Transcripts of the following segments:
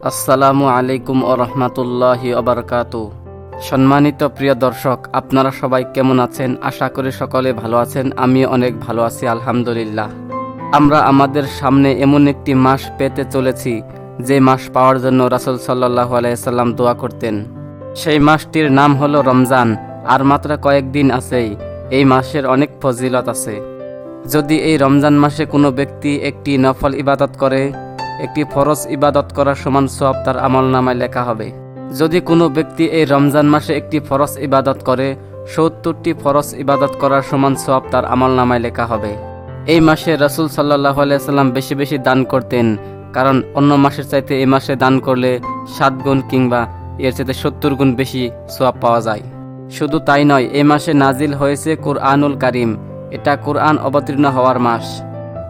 আসসালামু আলাইকুম ও রহমতুল্লাহি অবরকাত সম্মানিত প্রিয় দর্শক, আপনারা সবাই কেমন আছেন? আশা করি সকলে ভালো আছেন আমি অনেক ভালো আছি, আলহামদুলিল্লাহ। আমরা আমাদের সামনে এমন একটি মাস পেতে চলেছি, যে মাস পাওয়ার জন্য রাসুল সাল্লাহ আলাইসাল্লাম দোয়া করতেন। সেই মাসটির নাম হলো রমজান, আর মাত্র কয়েকদিন আছেই, এই মাসের অনেক ফজিলত আছে। যদি এই রমজান মাসে কোনো ব্যক্তি একটি নফল ইবাদত করে একটি ফরজ ইবাদত করার সমান সব তার আমল নামায় লেখা হবে। যদি কোনো ব্যক্তি এই রমজান মাসে একটি ফরজ ইবাদত করে, সত্তরটি ফরজ ইবাদত করার সমান সব তার আমল নামায় লেখা হবে। এই মাসে রসুল সাল্লাহ সাল্লাম বেশি বেশি দান করতেন, কারণ অন্য মাসের চাইতে এই মাসে দান করলে সাত গুণ কিংবা এর চাইতে সত্তর গুণ বেশি সোয়াব পাওয়া যায়। শুধু তাই নয় এ মাসে নাজিল হয়েছে কুরআনুল কারিম। এটা কোরআন অবতীর্ণ হওয়ার মাস।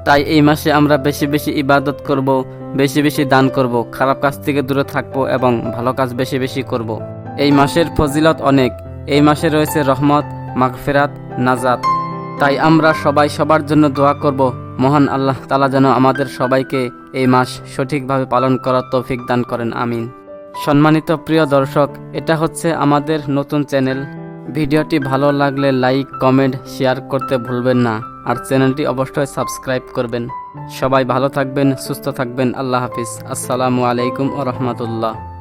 তাই এই মাসে আমরা বেশি বেশি ইবাদত করব, বেশি বেশি দান করব, খারাপ কাজ থেকে দূরে থাকব এবং ভালো কাজ বেশি বেশি করব। এই মাসের ফজিলত অনেক। এই মাসে রয়েছে রহমত, মাগফেরাত, নাজাত। তাই আমরা সবাই সবার জন্য দোয়া করব, মহান আল্লাহ তালা যেন আমাদের সবাইকে এই মাস সঠিকভাবে পালন করার তৌফিক দান করেন, আমিন। সম্মানিত প্রিয় দর্শক, এটা হচ্ছে আমাদের নতুন চ্যানেল। ভিডিওটি ভালো লাগলে লাইক, কমেন্ট, শেয়ার করতে ভুলবেন না। আর চ্যানেলটি অবশ্যই সাবস্ক্রাইব করবেন। সবাই ভালো থাকবেন, সুস্থ থাকবেন। আল্লাহ হাফিজ। আসসালামু আলাইকুম ও রহমতুল্লাহ।